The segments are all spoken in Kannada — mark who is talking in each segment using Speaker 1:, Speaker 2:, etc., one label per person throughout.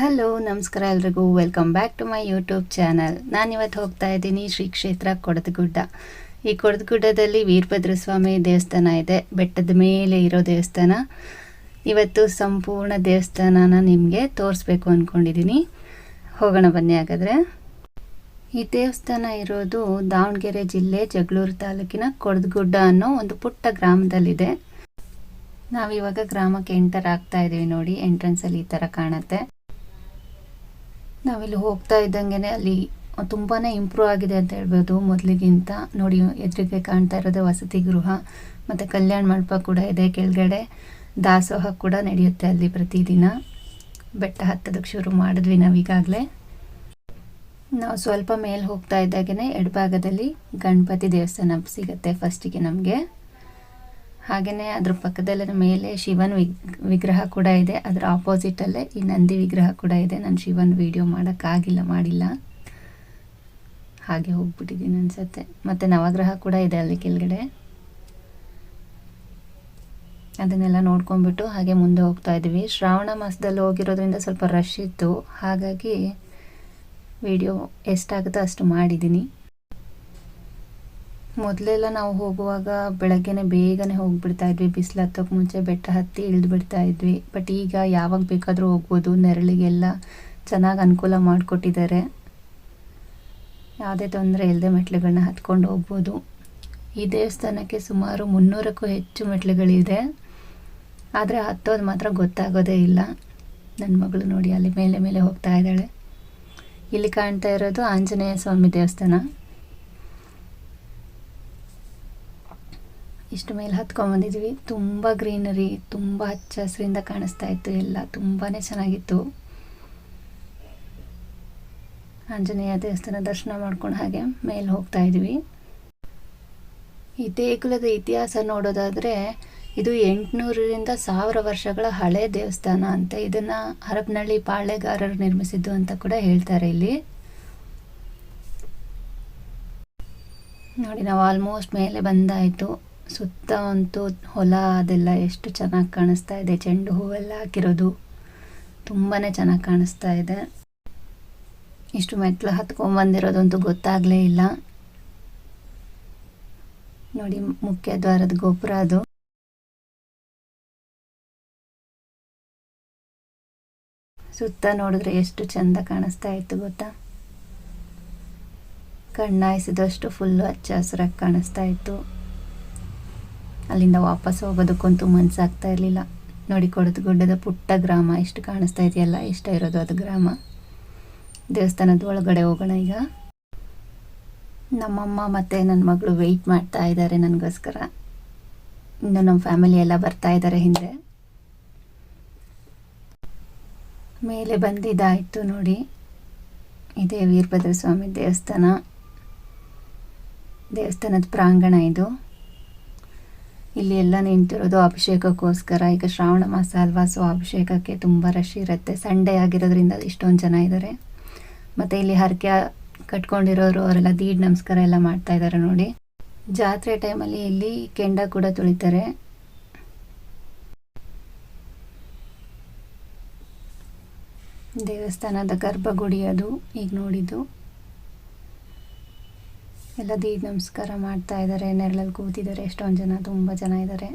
Speaker 1: ಹಲೋ ನಮಸ್ಕಾರ ಎಲ್ರಿಗೂ. Welcome back to my YouTube channel ನಾನಿವತ್ತು ಹೋಗ್ತಾ ಇದ್ದೀನಿ ಶ್ರೀ ಕ್ಷೇತ್ರ ಕೊಡದಗುಡ್ಡ. ಈ ಕೊಡದಗುಡ್ಡದಲ್ಲಿ ವೀರಭದ್ರಸ್ವಾಮಿ ದೇವಸ್ಥಾನ ಇದೆ. ಬೆಟ್ಟದ ಮೇಲೆ ಇರೋ ದೇವಸ್ಥಾನ. ಇವತ್ತು ಸಂಪೂರ್ಣ ದೇವಸ್ಥಾನನ ನಿಮಗೆ ತೋರಿಸ್ಬೇಕು ಅಂದ್ಕೊಂಡಿದ್ದೀನಿ ಹೋಗೋಣ ಬನ್ನಿ ಹಾಗಾದರೆ. ಈ ದೇವಸ್ಥಾನ ಇರೋದು ದಾವಣಗೆರೆ ಜಿಲ್ಲೆ ಜಗಳೂರು ತಾಲೂಕಿನ ಕೊಡದಗುಡ್ಡ ಅನ್ನೋ ಒಂದು ಪುಟ್ಟ ಗ್ರಾಮದಲ್ಲಿದೆ. ನಾವಿವಾಗ ಗ್ರಾಮಕ್ಕೆ ಎಂಟರ್ ಆಗ್ತಾ ಇದ್ದೀವಿ ನೋಡಿ. ಎಂಟ್ರೆನ್ಸಲ್ಲಿ ಈ ಥರ ಕಾಣುತ್ತೆ. ನಾವಿಲ್ಲಿ ಹೋಗ್ತಾ ಇದ್ದಂಗೆ ಅಲ್ಲಿ ತುಂಬಾ ಇಂಪ್ರೂವ್ ಆಗಿದೆ ಅಂತ ಹೇಳ್ಬೋದು ಮೊದಲಿಗಿಂತ. ನೋಡಿ, ಎದುರಿಗೆ ಕಾಣ್ತಾ ಇರೋದು ವಸತಿ ಗೃಹ, ಮತ್ತು ಕಲ್ಯಾಣ ಮಂಟಪ ಕೂಡ ಇದೆ. ಕೆಳಗಡೆ ದಾಸೋಹ ಕೂಡ ನಡೆಯುತ್ತೆ ಅಲ್ಲಿ ಪ್ರತಿದಿನ. ಬೆಟ್ಟ ಹತ್ತೋದಕ್ಕೆ ಶುರು ಮಾಡಿದ್ವಿ ನಾವು ಈಗಾಗಲೇ ನಾವು ಸ್ವಲ್ಪ ಮೇಲೆ ಹೋಗ್ತಾ ಇದ್ದಾಗೆ ಎಡಭಾಗದಲ್ಲಿ ಗಣಪತಿ ದೇವಸ್ಥಾನ ಸಿಗುತ್ತೆ ಫಸ್ಟಿಗೆ ನಮಗೆ. ಹಾಗೆಯೇ ಅದ್ರ ಪಕ್ಕದಲ್ಲೇ ಮೇಲೆ ಶಿವನ ವಿಗ್, ವಿಗ್ರಹ ಕೂಡ ಇದೆ. ಅದರ ಆಪೋಸಿಟಲ್ಲೇ ಈ ನಂದಿ ವಿಗ್ರಹ ಕೂಡ ಇದೆ. ನಾನು ಶಿವನ ವಿಡಿಯೋ ಮಾಡೋಕ್ಕಾಗಿಲ್ಲ, ಮಾಡಿಲ್ಲ. ಹಾಗೆ ಹೋಗ್ಬಿಟ್ಟಿದ್ದೀನಿ ಅನ್ಸುತ್ತೆ ಮತ್ತು ನವಗ್ರಹ ಕೂಡ ಇದೆ ಅಲ್ಲಿ ಕೆಳಗಡೆ. ಅದನ್ನೆಲ್ಲ ನೋಡ್ಕೊಂಡ್ಬಿಟ್ಟು ಹಾಗೆ ಮುಂದೆ ಹೋಗ್ತಾ ಇದ್ವಿ ಶ್ರಾವಣ ಮಾಸದಲ್ಲಿ ಹೋಗಿರೋದ್ರಿಂದ ಸ್ವಲ್ಪ ರಶ್ ಇತ್ತು. ಹಾಗಾಗಿ ವಿಡಿಯೋ ಎಷ್ಟಾಗುತ್ತೋ ಅಷ್ಟು ಮಾಡಿದ್ದೀನಿ. ಮೊದಲೆಲ್ಲ ನಾವು ಹೋಗುವಾಗ ಬೆಳಗ್ಗೆನೇ ಬೇಗನೆ ಹೋಗ್ಬಿಡ್ತಾ ಇದ್ವಿ. ಬಿಸಿಲು ಹತ್ತೋಕೆ ಮುಂಚೆ ಬೆಟ್ಟ ಹತ್ತಿ ಇಳಿದು ಬಿಡ್ತಾ ಇದ್ವಿ. ಬಟ್ ಈಗ ಯಾವಾಗ ಬೇಕಾದರೂ ಹೋಗ್ಬೋದು. ನೆರಳಿಗೆಲ್ಲ ಚೆನ್ನಾಗಿ ಅನುಕೂಲ ಮಾಡಿಕೊಟ್ಟಿದ್ದಾರೆ. ಯಾವುದೇ ತೊಂದರೆ ಇಲ್ಲದೆ ಮೆಟ್ಲುಗಳನ್ನ ಹತ್ಕೊಂಡು ಹೋಗ್ಬೋದು. ಈ ದೇವಸ್ಥಾನಕ್ಕೆ ಸುಮಾರು ಮುನ್ನೂರಕ್ಕೂ ಹೆಚ್ಚು ಮೆಟ್ಲುಗಳಿದೆ. ಆದರೆ ಹತ್ತೋದು ಮಾತ್ರ ಗೊತ್ತಾಗೋದೇ ಇಲ್ಲ. ನನ್ನ ಮಗಳು ನೋಡಿ ಅಲ್ಲಿ ಮೇಲೆ ಮೇಲೆ ಹೋಗ್ತಾ ಇದ್ದಾಳೆ. ಇಲ್ಲಿ ಕಾಣ್ತಾ ಇರೋದು ಆಂಜನೇಯ ಸ್ವಾಮಿ ದೇವಸ್ಥಾನ. ಇಷ್ಟು ಮೇಲೆ ಹತ್ಕೊಂಡ್ಬಂದಿದ್ವಿ ತುಂಬ ಗ್ರೀನರಿ, ತುಂಬ ಹಚ್ಚ ಹಸಿರಿಂದ ಕಾಣಿಸ್ತಾ ಇತ್ತು ಎಲ್ಲ. ತುಂಬಾ ಚೆನ್ನಾಗಿತ್ತು. ಆಂಜನೇಯ ದೇವಸ್ಥಾನ ದರ್ಶನ ಮಾಡ್ಕೊಂಡು ಹಾಗೆ ಮೇಲೆ ಹೋಗ್ತಾ ಇದ್ವಿ. ಈ ದೇಗುಲದ ಇತಿಹಾಸ ನೋಡೋದಾದರೆ, ಇದು ಎಂಟುನೂರರಿಂದ ಸಾವಿರ ವರ್ಷಗಳ ಹಳೆ ದೇವಸ್ಥಾನ ಅಂತ ಇದನ್ನು ಹರಪನಹಳ್ಳಿ ಪಾಳೆಗಾರರು ನಿರ್ಮಿಸಿದ್ದು ಅಂತ ಕೂಡ ಹೇಳ್ತಾರೆ ಇಲ್ಲಿ. ನೋಡಿ, ನಾವು ಆಲ್ಮೋಸ್ಟ್ ಮೇಲೆ ಬಂದಾಯಿತು. ಸುತ್ತ ಅಂತೂ ಹೊಲ ಅದೆಲ್ಲ ಎಷ್ಟು ಚೆನ್ನಾಗಿ ಕಾಣಿಸ್ತಾ ಇದೆ. ಚೆಂಡು ಹೂವೆಲ್ಲ ಹಾಕಿರೋದು ತುಂಬಾ ಚೆನ್ನಾಗಿ ಕಾಣಿಸ್ತಾ ಇದೆ. ಇಷ್ಟು ಮೆಟ್ಲು ಹತ್ಕೊಂಬಂದಿರೋದಂತೂ ಗೊತ್ತಾಗಲೇ ಇಲ್ಲ. ನೋಡಿ, ಮುಖ್ಯ ದ್ವಾರದ ಗೋಪುರ ಅದು. ಸುತ್ತ ನೋಡಿದ್ರೆ ಎಷ್ಟು ಚಂದ ಕಾಣಿಸ್ತಾ ಇತ್ತು ಗೊತ್ತಾ? ಕಣ್ಣಾಯಿಸಿದಷ್ಟು ಫುಲ್ಲು ಹಚ್ಚ ಹಸಿರಾಗಿ ಕಾಣಿಸ್ತಾ ಇತ್ತು. ಅಲ್ಲಿಂದ ವಾಪಸ್ ಹೋಗೋದಕ್ಕಂತೂ ಮನಸ್ಸಾಗ್ತಾ ಇರಲಿಲ್ಲ. ನೋಡಿ ಕೊಡದ ಗುಡ್ಡದ ಪುಟ್ಟ ಗ್ರಾಮ, ಎಷ್ಟು ಕಾಣಿಸ್ತಾ ಇದೆಯಲ್ಲ ಇಷ್ಟ ಇರೋದು ಅದು ಗ್ರಾಮ. ದೇವಸ್ಥಾನದ ಒಳಗಡೆ ಹೋಗೋಣ ಈಗ. ನಮ್ಮಮ್ಮ ಮತ್ತು ನನ್ನ ಮಗಳು ವೆಯ್ಟ್ ಮಾಡ್ತಾ ಇದ್ದಾರೆ ನನಗೋಸ್ಕರ. ಇನ್ನು ನಮ್ಮ ಫ್ಯಾಮಿಲಿ ಎಲ್ಲ ಬರ್ತಾ ಇದ್ದಾರೆ ಹಿಂದೆ. ಮೇಲೆ ಬಂದಿದ್ದಾಯಿತು ನೋಡಿ. ಇದೇ ವೀರಭದ್ರ ಸ್ವಾಮಿ ದೇವಸ್ಥಾನ. ದೇವಸ್ಥಾನದ ಪ್ರಾಂಗಣ ಇದು. ಇಲ್ಲಿ ಎಲ್ಲ ನಿಂತಿರೋದು ಅಭಿಷೇಕಕ್ಕೋಸ್ಕರ. ಈಗ ಶ್ರಾವಣ ಮಾಸ ಅಲ್ವಾ ಸೊ ಅಭಿಷೇಕಕ್ಕೆ ತುಂಬ ರಶ್ ಇರುತ್ತೆ. ಸಂಡೇ ಆಗಿರೋದ್ರಿಂದ ಇಷ್ಟೊಂದು ಜನ ಇದ್ದಾರೆ ಮತ್ತು ಇಲ್ಲಿ ಹರಕೆ ಕಟ್ಕೊಂಡಿರೋರು, ಅವರೆಲ್ಲ ದೀಡ್ ನಮಸ್ಕಾರ ಎಲ್ಲ ಮಾಡ್ತಾ ಇದ್ದಾರೆ ನೋಡಿ. ಜಾತ್ರೆ ಟೈಮಲ್ಲಿ ಇಲ್ಲಿ ಕೆಂಡ ಕೂಡ ತುಳಿತಾರೆ. ದೇವಸ್ಥಾನದ ಗರ್ಭಗುಡಿ ಅದು, ಈಗ ನೋಡಿದ್ದು. ಎಲ್ಲ ದೀಡ್ ನಮಸ್ಕಾರ ಮಾಡ್ತಾ ಇದ್ದಾರೆ. ನೆರಳಲ್ಲಿ ಕೂತಿದ್ದಾರೆ. ಎಷ್ಟೊಂದು ಜನ ತುಂಬ ಜನ ಇದ್ದಾರೆ.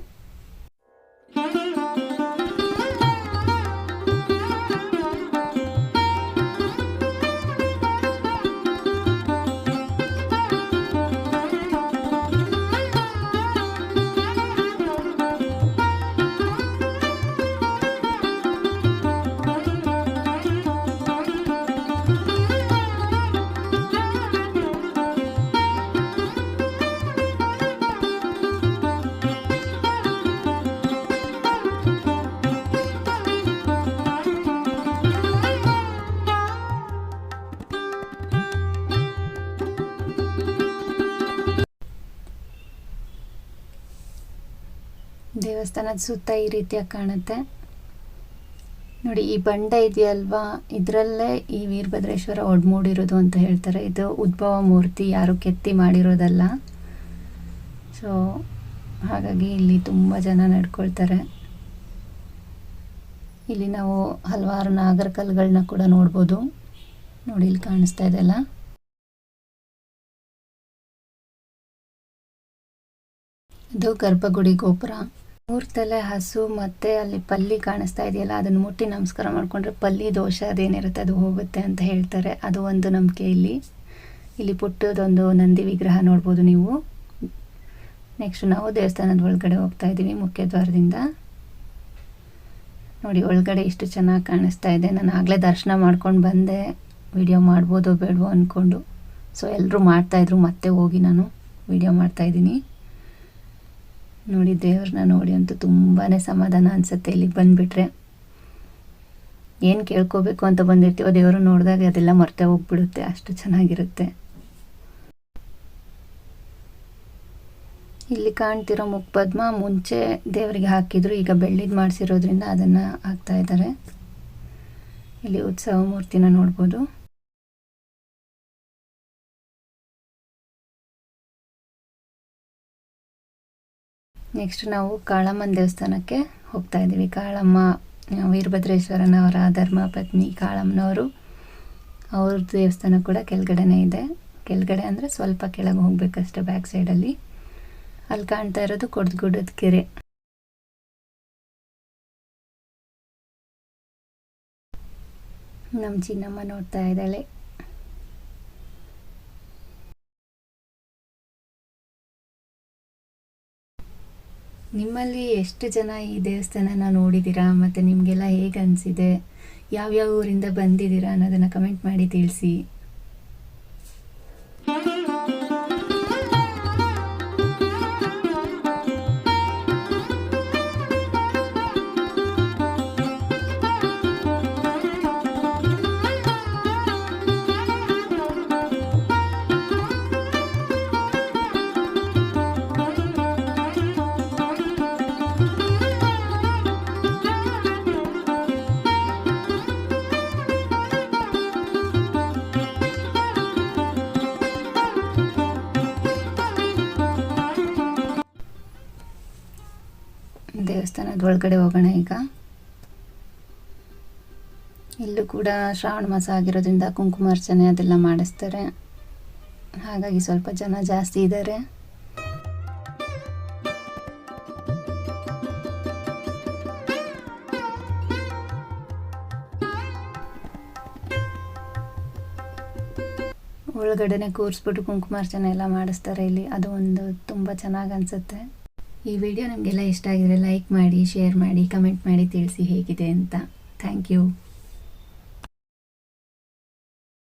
Speaker 1: ದೇವಸ್ಥಾನದ ಸುತ್ತ ಈ ರೀತಿಯಾಗಿ ಕಾಣುತ್ತೆ. ನೋಡಿ, ಈ ಬಂಡೆ ಇದೆಯಲ್ವಾ? ಇದರಲ್ಲೇ ಈ ವೀರಭದ್ರೇಶ್ವರ ಒಡ್ಮೂಡಿರೋದು ಅಂತ ಹೇಳ್ತಾರೆ. ಇದು ಉದ್ಭವ ಮೂರ್ತಿ, ಯಾರು ಕೆತ್ತಿ ಮಾಡಿರೋದಲ್ಲ. ಸೊ ಹಾಗಾಗಿ ಇಲ್ಲಿ ತುಂಬ ಜನ ನಡ್ಕೊಳ್ತಾರೆ. ಇಲ್ಲಿ ನಾವು ಹಲವಾರು ನಾಗರಕಲ್ಗಳನ್ನ ಕೂಡ ನೋಡ್ಬೋದು. ನೋಡಿ, ಇಲ್ಲಿ ಕಾಣಿಸ್ತಾ ಇದೆಲ್ಲ ಇದು ಗರ್ಭಗುಡಿ ಗೋಪುರ. ಮೂರ್ ತಲೆ ಹಸು ಮತ್ತೆ ಅಲ್ಲಿ ಪಲ್ಲಿ ಕಾಣಿಸ್ತಾ ಇದೆಯಲ್ಲ, ಅದನ್ನ ಮುಟ್ಟಿ ನಮಸ್ಕಾರ ಮಾಡ್ಕೊಂಡ್ರೆ ಪಲ್ಲಿ ದೋಷ ಅದೇನಿರುತ್ತೆ, ಅದು ಹೋಗುತ್ತೆ ಅಂತ ಹೇಳ್ತಾರೆ. ಅದು ಒಂದು ನಂಬಿಕೆ ಇಲ್ಲಿ. ಇಲ್ಲಿ ಪುಟ್ಟದೊಂದು ನಂದಿ ವಿಗ್ರಹ ನೋಡ್ಬೋದು ನೀವು. ನೆಕ್ಸ್ಟ್ ನಾವು ದೇವಸ್ಥಾನದ ಒಳಗಡೆ ಹೋಗ್ತಾ ಇದ್ದೀವಿ ಮುಖ್ಯ ದ್ವಾರದಿಂದ ನೋಡಿ, ಒಳಗಡೆ ಇಷ್ಟು ಚೆನ್ನಾಗಿ ಕಾಣಿಸ್ತಾ ಇದೆ. ನಾನು ಆಗಲೇ ದರ್ಶನ ಮಾಡ್ಕೊಂಡು ಬಂದೆ. ವಿಡಿಯೋ ಮಾಡ್ಬೋದು ಬೇಡವೋ ಅಂದ್ಕೊಂಡು ಸೊ ಎಲ್ಲರೂ ಮಾಡ್ತಾಯಿದ್ರು ಮತ್ತೆ ಹೋಗಿ ನಾನು ವಿಡಿಯೋ ಮಾಡ್ತಾಯಿದ್ದೀನಿ ನೋಡಿ ದೇವ್ರನ್ನ ನೋಡಿ ಅಂತೂ ತುಂಬಾ ಸಮಾಧಾನ ಅನಿಸುತ್ತೆ ಇಲ್ಲಿಗೆ ಬಂದುಬಿಟ್ರೆ. ಏನು ಕೇಳ್ಕೋಬೇಕು ಅಂತ ಬಂದಿರ್ತೀವೋ ದೇವರು ನೋಡಿದಾಗ ಅದೆಲ್ಲ ಮರ್ತೆ ಹೋಗ್ಬಿಡುತ್ತೆ, ಅಷ್ಟು ಚೆನ್ನಾಗಿರುತ್ತೆ. ಇಲ್ಲಿ ಕಾಣ್ತಿರೋ ಮುಖಪದ್ಮ ಮುಂಚೆ ದೇವರಿಗೆ ಹಾಕಿದ್ರು, ಈಗ ಬೆಳ್ಳಿದ್ ಮಾಡಿಸಿರೋದ್ರಿಂದ ಅದನ್ನು ಹಾಕ್ತಾ ಇದ್ದಾರೆ ಇಲ್ಲಿ ಉತ್ಸವ ಮೂರ್ತಿನ ನೋಡ್ಬೋದು. ನೆಕ್ಸ್ಟ್ ನಾವು ಕಾಳಮ್ಮನ ದೇವಸ್ಥಾನಕ್ಕೆ ಹೋಗ್ತಾ ಇದ್ದೀವಿ. ಕಾಳಮ್ಮ ವೀರಭದ್ರೇಶ್ವರನವರ ಧರ್ಮ ಪತ್ನಿ ಕಾಳಮ್ಮನವರು, ಅವ್ರ ದೇವಸ್ಥಾನ ಕೂಡ ಕೆಳಗಡೆನೇ ಇದೆ. ಕೆಳಗಡೆ ಅಂದರೆ ಸ್ವಲ್ಪ ಕೆಳಗೆ ಹೋಗ್ಬೇಕಷ್ಟೆ ಬ್ಯಾಕ್ ಸೈಡಲ್ಲಿ ಅಲ್ಲಿ. ಕಾಣ್ತಾ ಇರೋದು ಕೊಡ್ದಗುಡ್ಡದ ಕೆರೆ. ನಮ್ಮ ಚಿನ್ನಮ್ಮ ನೋಡ್ತಾ ಇದ್ದಾಳೆ. ನಿಮ್ಮಲ್ಲಿ ಎಷ್ಟು ಜನ ಈ ದೇವಸ್ಥಾನನ ನೋಡಿದ್ದೀರಾ? ಮತ್ತು ನಿಮಗೆಲ್ಲ ಹೇಗೆ ಅನಿಸಿದೆ ಯಾವ್ಯಾವ ಊರಿಂದ ಬಂದಿದ್ದೀರಾ ಅನ್ನೋದನ್ನು ಕಮೆಂಟ್ ಮಾಡಿ ತಿಳಿಸಿ. ದೇವಸ್ಥಾನದ ಒಳಗಡೆ ಹೋಗೋಣ ಈಗ. ಇಲ್ಲೂ ಕೂಡ ಶ್ರಾವಣ ಮಾಸ ಆಗಿರೋದ್ರಿಂದ ಕುಂಕುಮಾರ್ಚನೆ ಅದೆಲ್ಲ ಮಾಡಿಸ್ತಾರೆ. ಹಾಗಾಗಿ ಸ್ವಲ್ಪ ಜನ ಜಾಸ್ತಿ ಇದ್ದಾರೆ. ಒಳಗಡೆನೆ ಕೂರಿಸ್ಬಿಟ್ಟು ಕುಂಕುಮಾರ್ಚನೆ ಎಲ್ಲ ಮಾಡಿಸ್ತಾರೆ ಇಲ್ಲಿ. ಅದು ಒಂದು ತುಂಬ ಚೆನ್ನಾಗಿ ಅನಿಸುತ್ತೆ. ಈ ವಿಡಿಯೋ ನಿಮಗೆಲ್ಲ ಇಷ್ಟ ಆಗಿದ್ರೆ ಲೈಕ್ ಮಾಡಿ ಶೇರ್ ಮಾಡಿ ಕಮೆಂಟ್ ಮಾಡಿ ತಿಳಿಸಿ ಹೇಗಿದೆ ಅಂತ. Thank you